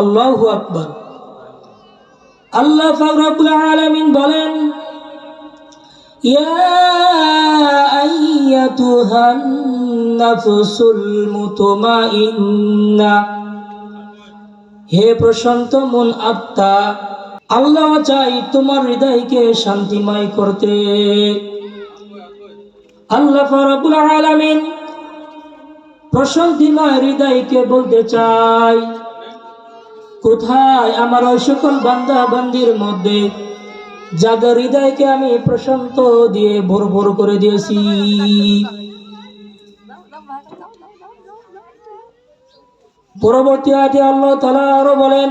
আল্লাহ আকবর। আল্লাহ আলমিন বলেন হে প্রশান্ত মন আত্মা, আল্লাহ চাই তোমার হৃদয়কে শান্তিময় করতে। আল্লাহ ফারাবুল আলামিন প্রশান্তিময় হৃদয়কে বলতে চাই কোথায় আমার ওই সকল বান্দা বান্দির মধ্যে? যাদের হৃদয়কে আমি প্রশান্ত দিয়ে ভোর ভোর করে দিয়েছি। পরবর্তী আয়াতে আল্লাহ তাআলা আরও বলেন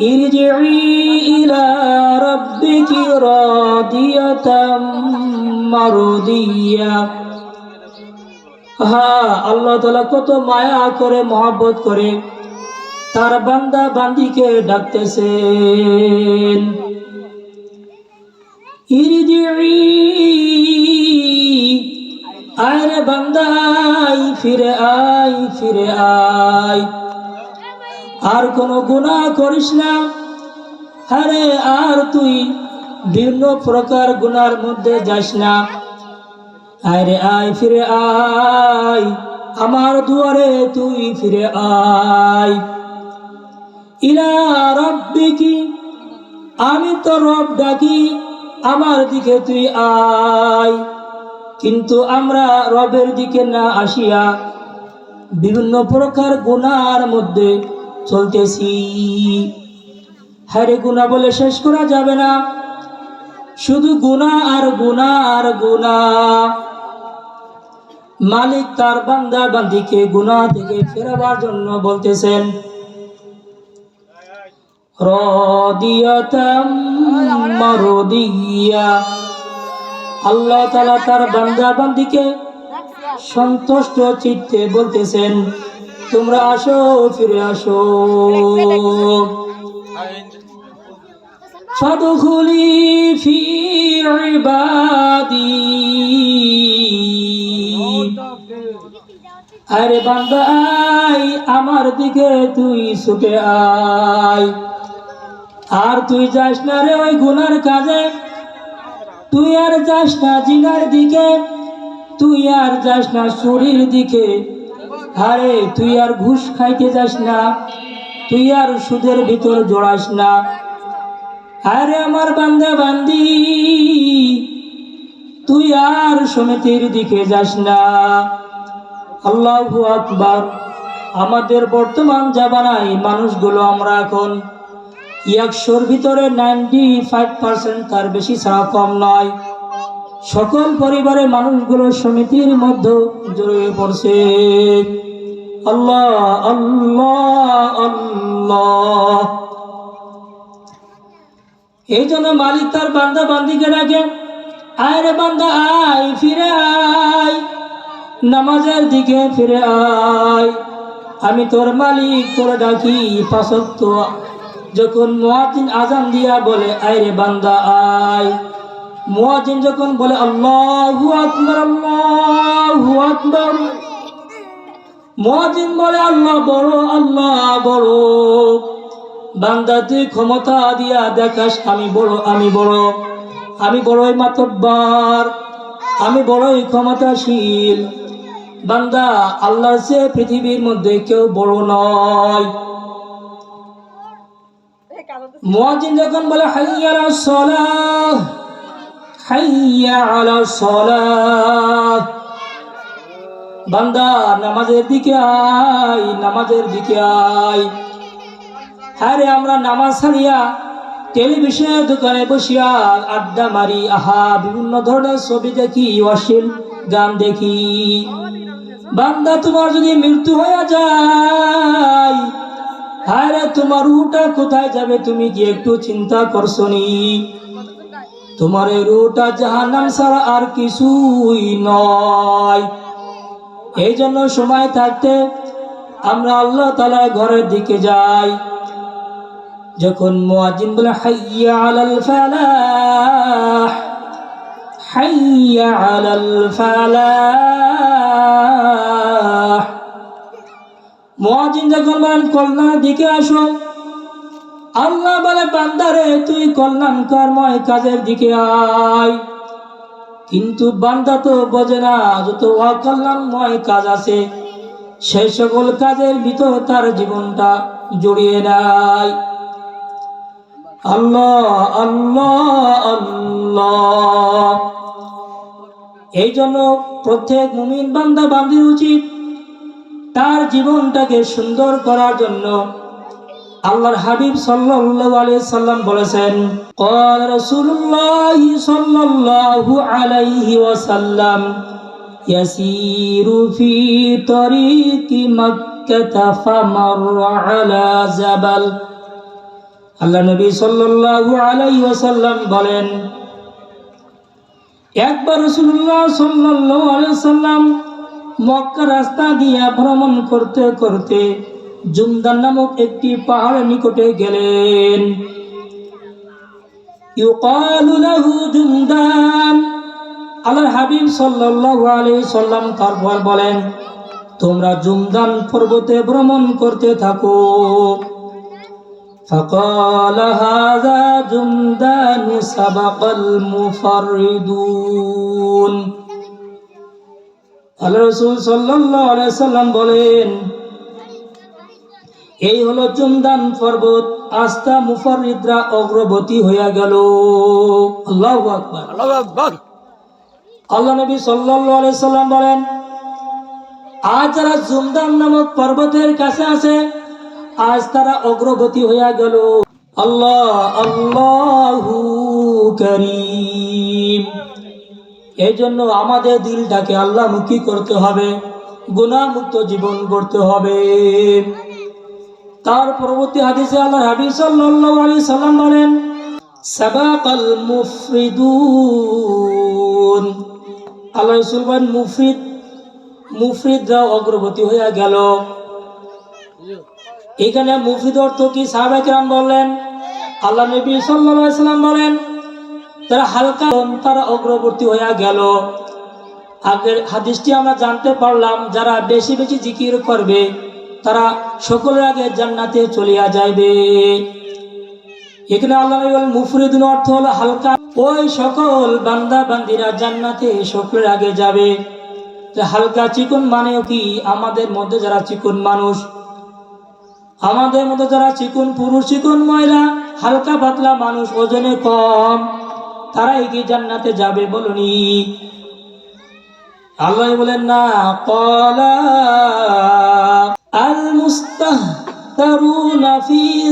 ইরজিই হ্যাঁ আল্লাহ তাআলা কত মায়া করে, মহব্বত করে তার বান্দা বান্দিকে ডাকতেছেন। ইরজিই আয় রে বান্দাই ফিরে আয় ফিরে আয় আর কোনো গুনাহ করিস না। আরে, আর তুই বিভিন্ন প্রকার গুনার মধ্যে যাস না। আরে আয় ফিরে আয় আমার দুয়ারে তুই ফিরে আয় ইলা রব্বিকি, আমি তো রব ডাকি, আমার দিকে তুই আয়। কিন্তু আমরা রবের দিকে না আসিয়া বিভিন্ন প্রকার গুনার মধ্যে চলতেছি। হ্যারে গুণা বলে শেষ করা যাবে না। শুধু গুণা আর গুণা আর গুণা মালিক তার বান্দা বান্দিকে গুণা থেকে ফেরাবার জন্য বলতেছেন আল্লাহ তাআলা তার বান্দা বান্দিকে সন্তুষ্ট চিত্তে বলতেছেন, তোমরা আসো, ফিরে আসো। ফাদখুলি ফি ইবাদি। আরে বান্দা আয় আমার দিকে তুই ছুটে আয়। আর তুই যাস না রে ওই গুনার কাজে। তুই আর যাস না জিনার দিকে। তুই আর যাস না চুরির দিকে। আরে তুই আর ঘুষ খাইতে যাস না। তুই আর সুদের ভিতর জড়াস না। আরে আমার বান্দা বান্দি, তুই আর সমিতির দিকে যাস না। আল্লাহু আকবার। আমাদের বর্তমান জামানায় মানুষগুলো আমরা এখন একশোর ভিতরে নাইনটি ফাইভ পার্সেন্ট তার বেশি ছাড়া কম নয়। সকল পরিবারের মানুষগুলো সমিতির মধ্যে জড়িয়ে পড়ছে। আল্লাহ আল্লাহ আল্লাহ। এই জন্য মালিক তার বান্দা বান্দিকে ডাকে, আয় রে বান্দা, আয়, ফিরে আয়। নামাজের দিকে ফিরে আয়। আমি তোর মালিক, তোর ডাকি পাশক্ত যখন মুয়াজিন আজান দিয়া বলে আয় রে বান্দা, আয়। মুয়াজিন যখন বলে, আল্লাহু আকবার আল্লাহু আকবার। মুয়াজিন বলে, আল্লাহ বড় আল্লাহ বড়। বান্দা, তুই ক্ষমতা দিয়া দেখাস, আমি বড় আমি বড়। আমি বড়ই মাতব্বার, আমি বড়ই ক্ষমতাশীল। বান্দা, আল্লাহর চেয়ে পৃথিবীর মধ্যে কেউ বড় নয়। মুয়াজ্জিন যখন বলে, হাইয়া আলা বান্দা, নামাজের দিকে আয়, নামাজের দিকে আয়। হ্যাঁ আমরা নামাজ ছাড়িয়া টেলিভিশনের দোকানে বসিয়া আড্ডা মারি, আহা, বিভিন্ন ধরনের ছবি দেখি, অশ্লীল গান দেখি। বান্দা, তোমার যদি মৃত্যু হয়ে যায় আরে তোমার রুটা কোথায় যাবে? তুমি কি একটু চিন্তা করছ নি তোমার এই রুটা জাহান্নাম ছাড়া আর কিছুই নয়। এই জন্য সময় থাকতে আমরা আল্লাহ তালার ঘরের দিকে যাই। যখন মুয়াজ্জিন বলে, হাইয়া আলাল ফালাহ, হাইয়া আলাল ফালাহ মুয়াজ্জিন যখন বলেন, কল্যাণ, দিকে আসো। আল্লাহ বলে বান্দারে তুই কল্যাণকরময় কাজের দিকে আয়। কিন্তু বান্দা তো বোঝে না, যত অকল্যাণময় কাজ আছে সেই সকল কাজের ভিতর তার জীবনটা জড়িয়ে নেয়। আল্লাহ আল্লাহ আল্লাহ। এই জন্য প্রত্যেক মুমিন বান্দা বান্দির উচিত। তার জীবনটাকে সুন্দর করার জন্য আল্লাহর হাবিব সাল্লাল্লাহু আলাইহি সাল্লাম বলেছেন قال رسول الله صلى الله عليه وسلم يسير في طريق مكة فمر على جبل আল্লাহ নবী সাল্লাল্লাহু আলাইহি ওয়াসাল্লাম বলেন একবার রাসূলুল্লাহ সাল্লাল্লাহু আলাইহি ওয়াসাল্লাম মক্কা রাস্তা দিয়ে ভ্রমণ করতে করতে জুমদান নামক একটি পাহাড়ের নিকটে গেলেন ইউকালু লাহু জুমদান আল্লাহর হাবিব সাল্লাল্লাহু আলাইহি সাল্লাম তারপর বলেন তোমরা জুমদান পর্বতে ভ্রমণ করতে থাকো فقال هذا جمدان سبق المفردون আল্লাহ রসুল সাল্লাম বলেন এই হলো চুমদান পর্বত আস্থা মুফারিদরা অগ্রগতি হইয়া গেল। আল্লাহু আকবার। আল্লাহ নবী আলাইহি সাল্লাম বলেন আজ যারা জুমদান নামক পর্বতের কাছে আছে আজ তারা অগ্রগতি হইয়া গেল। আল্লাহ আল্লাহু করিম। এই জন্য আমাদের দিলটাকে আল্লাহমুখী করতে হবে, গুণামুক্ত জীবন করতে হবে। তার পরবর্তী হাদিসে আল্লাহ হাবিব সাল্লাল্লাহু আলাইহি সাল্লাম বলেন, সাবাকাল মুফরিদুন। আল্লাহ রাসূল বলেন, মুফরিদ, মুফরিদরা অগ্রগতি হইয়া গেল। এখানে মুফরিদ অর্থ কি? সাহাবা কিরাম বললেন, আল্লাহ নবী সাল্লাল্লাহু আলাইহি সাল্লাম বলেন তারা হালকা তারা অগ্রবর্তী হইয়া গেল। আগের হাদিসটি আমরা জানতে পারলাম, যারা বেশি বেশি জিকির করবে, তারা সকলের আগে জান্নাতে চলিয়া যাইবে। এখানে আল্লাহ মুফরিদিন অর্থ হলো হালকা। ওই সকল বান্দা বান্দিরা জান্নাতে সকলের আগে যাবে। হালকা চিকন মানে কি? আমাদের মধ্যে যারা চিকন মানুষ, আমাদের মধ্যে যারা চিকন পুরুষ, চিকন মহিলা, হালকা পাতলা মানুষ, ওজনে কম। তারাই কি জান্নাতে যাবে বলুনি? আল্লাহ বলেন, না, কলা আল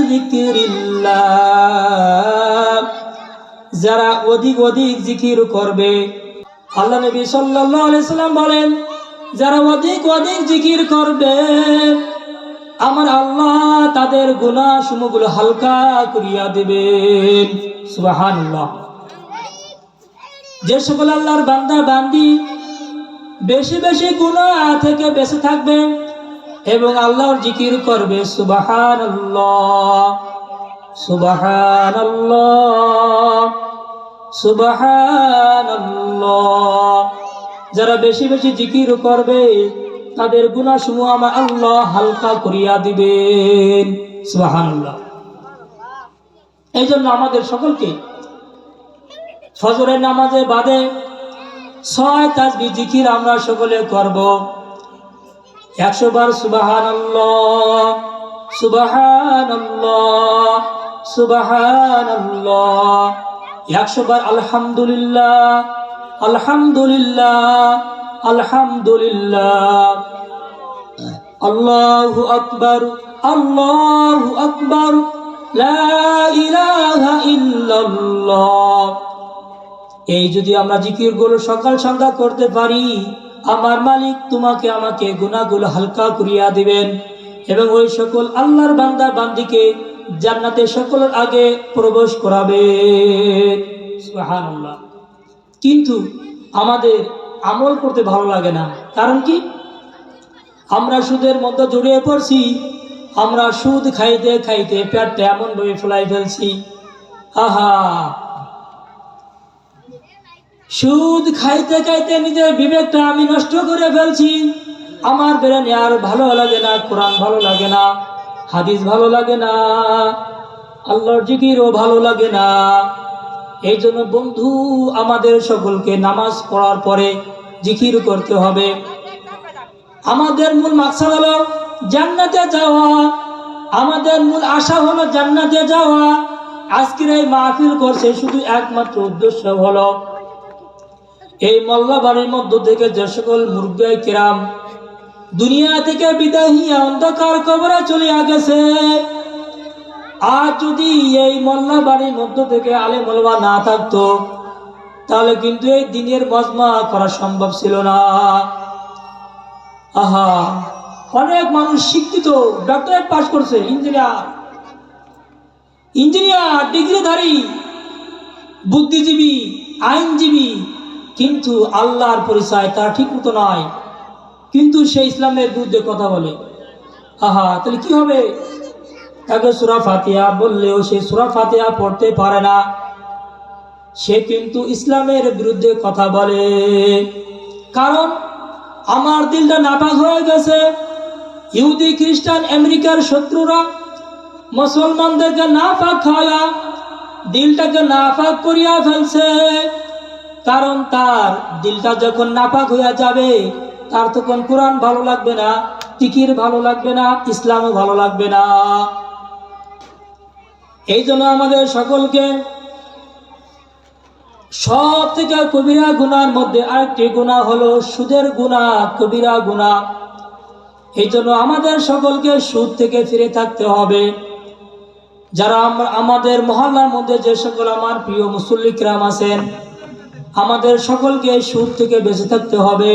যিকরিল্লাহ। যারা অধিক অধিক জিকির করবে, আল্লাহ নবী সাল্লাম বলেন, যারা অধিক অধিক জিকির করবে, আমার আল্লাহ তাদের গুনাহ সমূহগুলো হালকা করিয়া দেবেন। সুবহানাল্লাহ। যে সকল আল্লাহর বান্দা, বান্দি, বেশি বেশি গুনাহ থেকে বেঁচে থাকবে এবং আল্লাহর জিকির করবে সুবাহান সুবাহান সুবাহান যারা বেশি বেশি জিকির করবে, তাদের গুণাসমূহ আমার আল্লাহ হালকা করিয়া দিবেন সুবাহান এই জন্য আমাদের সকলকে ফজরের নামাজে বাদে ছয় তাজবি জিকির আমরা সকলে করব। একশো বার সুবাহান সুবাহান সুবাহান একশো বার আলহামদুলিল্লাহ আলহামদুলিল্লাহ আলহামদুলিল্লাহ। আল্লাহু আকবার আল্লাহু আকবার। লা ইলাহা ইল্লাল্লাহ। এই যদি আমরা জিকিরগুলো সকাল সন্ধ্যা করতে পারি, আমার মালিক তোমাকে আমাকে গুণাগুলো হালকা করিয়া দিবেন। এবং ওই সকল আল্লাহর বান্দা বান্দিকে জান্নাতে সকলের আগে প্রবেশ করাবে। কিন্তু আমাদের আমল করতে ভালো লাগে না। কারণ কি? আমরা সুদের মধ্যে জড়িয়ে পড়ছি, আমরা সুদ খাইতে খাইতে পেটটা এমন এমনভাবে ফুলাই ফেলছি। আহা! সুদ খাইতে খাইতে নিজের বিবেকটা আমি নষ্ট করে ফেলছি। আমার বেরানি আর ভালো লাগে না, কোরআন ভালো লাগে না, হাদিস ভালো লাগে না, আল্লাহর জিকিরও ভালো লাগে না। এই জন্য বন্ধু, আমাদের সকলকে নামাজ পড়ার পরে জিকির করতে হবে। আমাদের মূল মাকসাদ হলো জান্নাতে যাওয়া। আমাদের মূল আশা হলো জান্নাতে যাওয়া। আজকের এই মাহফিল করছে শুধু একমাত্র উদ্দেশ্য হলো এই মল্লাবাড়ির মধ্য থেকে যে সকল মুরগাই কিরাম দুনিয়া থেকে বিদায় হইয়া অন্ধকার কবরে চলিয়া গেছে। আর যদি এই মল্লা বাড়ির মধ্য থেকে আলে মলবা না থাকতো, তাহলে কিন্তু এই দিনের মজমা করা সম্ভব ছিল না। আহা, অনেক মানুষ শিক্ষিত ডক্টরেট পাশ করছে ইঞ্জিনিয়ার ইঞ্জিনিয়ার ডিগ্রিধারী, বুদ্ধিজীবী, আইনজীবী কিন্তু আল্লাহর পরিচয় তার ঠিক মতো নয় কিন্তু সে ইসলামের বিরুদ্ধে কথা বলে। আহা, তাহলে কি হবে? তাকে সুরা ফাতিয়া বললেও সে সুরা ফাতিয়া পড়তে পারে না। সে কিন্তু ইসলামের বিরুদ্ধে কথা বলে। কারণ আমার দিলটা নাপাক হয়ে গেছে। ইহুদি, খ্রিস্টান, আমেরিকার শত্রুরা মুসলমানদেরকে না পাক খাওয়া দিলটাকে নাপাক করিয়া ফেলছে। কারণ তার দিলটা যখন নাপাক হইয়া যাবে, তার তখন কোরআন ভালো লাগবে না টিকির ভালো লাগবে না, ইসলামও ভালো লাগবে না। এই জন্য আমাদের সকলকে সব থেকে কবিরা গুনার মধ্যে আরেকটি গুণা হলো সুদের গুণা, কবিরা গুণা। এই জন্য আমাদের সকলকে সুদ থেকে ফিরে থাকতে হবে। যারা আমাদের মহল্লার মধ্যে যে সকল আমার প্রিয় মুসল্লিকরাম আছেন আমাদের সকলকে সুদ থেকে বেঁচে থাকতে হবে।